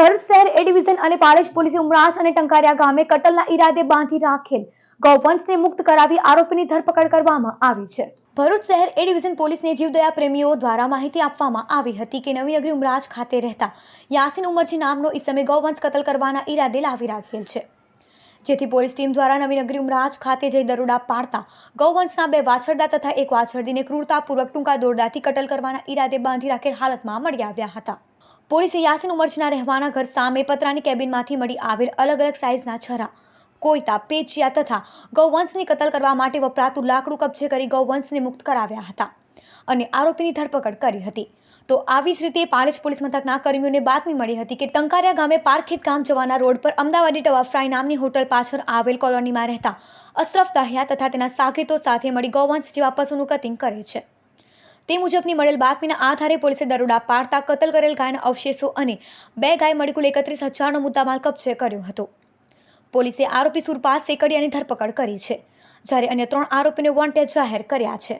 ભરૂચ શહેર એ ડિવિઝન અને પાલેજ પોલીસે ઉમરાશ અને ટંકારિયા ગામે કટલના ઈરાદે બાંધી રાખેલ ગૌવંશને મુક્ત કરાવી આરોપીની ધરપકડ કરવામાં આવી છે. ભરૂચ શહેર એ ડિવિઝન પોલીસને જીવદયા પ્રેમીઓ દ્વારા માહિતી આપવામાં આવી હતી કે નવીનગરી ઉમરાજ ખાતે રહેતા યાસીન ઉમરજી નામનો ઈસમે ગૌવંશ કતલ કરવાના ઈરાદે લાવી રાખેલ છે. જેથી પોલીસ ટીમ દ્વારા નવીનગરી ઉમરાજ ખાતે જઈ દરોડા પાડતા ગૌવંશના બે વાછરદા તથા એક વાછરદીને ક્રૂરતાપૂર્વક ટૂંકા દોરડાથી કટલ કરવાના ઈરાદે બાંધી રાખેલ હાલતમાં મળી આવ્યા હતા. પોલીસે યાસીન ઉમરજીના રહેવાના ઘર સામે પતરાની કેબિનમાંથી મળી આવેલ અલગ અલગ સાઇઝના છરા કોઈતા પેચિયા તથા ગૌવંશની કતલ કરવા માટે વપરાતું લાકડું કબજે કરી ગૌવંશને મુક્ત કરાવ્યા હતા અને આરોપીની ધરપકડ કરી હતી. તો આવી જ રીતે પાલેજ પોલીસ મથકના કર્મીઓને બાતમી મળી હતી કે ટંકારિયા ગામે પારખેત ગામ જવાના રોડ પર અમદાવાદી ટવા ફ્રાય નામની હોટલ પાછળ આવેલ કોલોનીમાં રહેતા અશરફ દહિયા તથા તેના સાગરીતો સાથે મળી ગૌવંશ જેવા પશુનું કતિંગ કરે છે. તે મુજબની મળેલ બાતમીના આધારે પોલીસે દરોડા પાડતા કતલ કરેલ ગાયના અવશેષો અને બે ગાય મળી કુલ એકત્રીસ હજારનો મુદ્દામાલ કબજે કર્યો હતો. પોલીસે આરોપી સુરપાલ સેકડિયાની ધરપકડ કરી છે. જ્યારે અન્ય ત્રણ આરોપીને વોન્ટેડ જાહેર કર્યા છે.